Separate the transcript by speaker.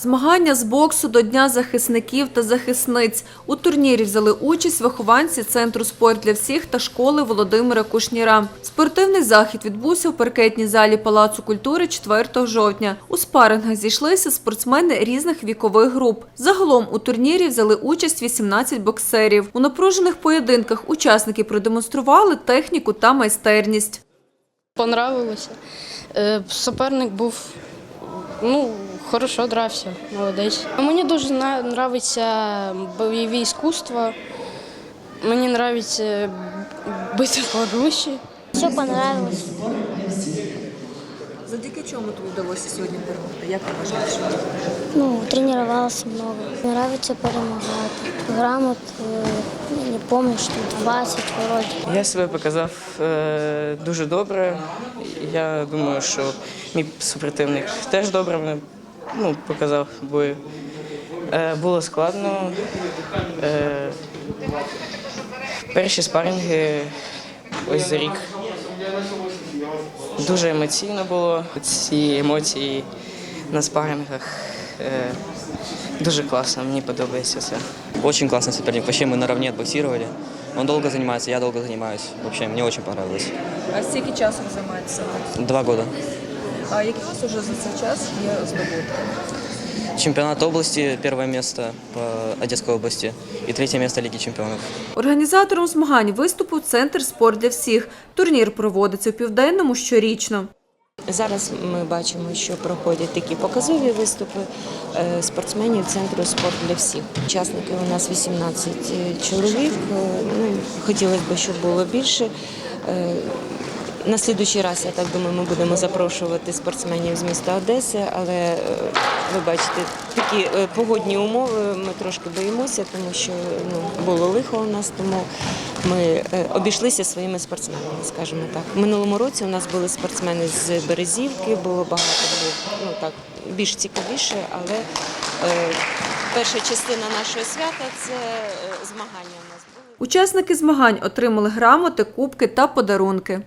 Speaker 1: Змагання з боксу до Дня захисників та захисниць. У турнірі взяли участь вихованці Центру спорт для всіх та школи Володимира Кушніра. Спортивний захід відбувся у паркетній залі Палацу культури 4 жовтня. У спарингах зійшлися спортсмени різних вікових груп. Загалом у турнірі взяли участь 18 боксерів. У напружених поєдинках учасники продемонстрували техніку та майстерність.
Speaker 2: Понравилося. Е, Суперник був ну, хорошо дрався, молодець. Мені дуже на- нравиться бойові іскусства. Мені подобається бити по груші.
Speaker 3: Все понравилось.
Speaker 1: Завдяки чому тобі вдалося сьогодні перемогти? Як ти вважаєш?
Speaker 3: Ну, тренировался много. Нравится перемагати. Грамот, е, не помню, що 20 вроде.
Speaker 4: Я себе показав е, дуже добре. Я думаю, що мій супротивник теж добре мене ну, показав бою. Е, було складно. Е, перші спаринги ось за рік. Дуже емоційно було. Ці емоції на спарингах е, дуже класно, мені подобається це.
Speaker 5: Очень классный соперник. Вообще мы наравне отбоксировали. Он долго занимается, я долго занимаюсь. Вообще, мне очень понравилось.
Speaker 1: А скільки часу ви займаєтеся?
Speaker 5: Два года.
Speaker 1: А які у вас вже за цей час є здобутки?
Speaker 5: Чемпионат области, первое место по Одесской области и третье место Лиги чемпионов.
Speaker 1: Організатором змагань виступив Центр спорт для всіх. Турнір проводиться у південному щорічно.
Speaker 6: Зараз ми бачимо, що проходять такі показові виступи е, спортсменів центру спорт для всіх. Учасників у нас 18 чоловік. Е, Ну, хотілося б, щоб було більше. На слідуючий раз, я так думаю, ми будемо запрошувати спортсменів з міста Одеси, але е, ви бачите, такі е, погодні умови ми трошки боїмося, тому що ну, було лихо у нас, тому ми е, обійшлися своїми спортсменами, скажімо так. В минулому році у нас були спортсмени з Березівки, було багато було ну так більш цікавіше, але перша частина нашого свята це змагання у нас.
Speaker 1: Учасники змагань отримали грамоти, кубки та подарунки.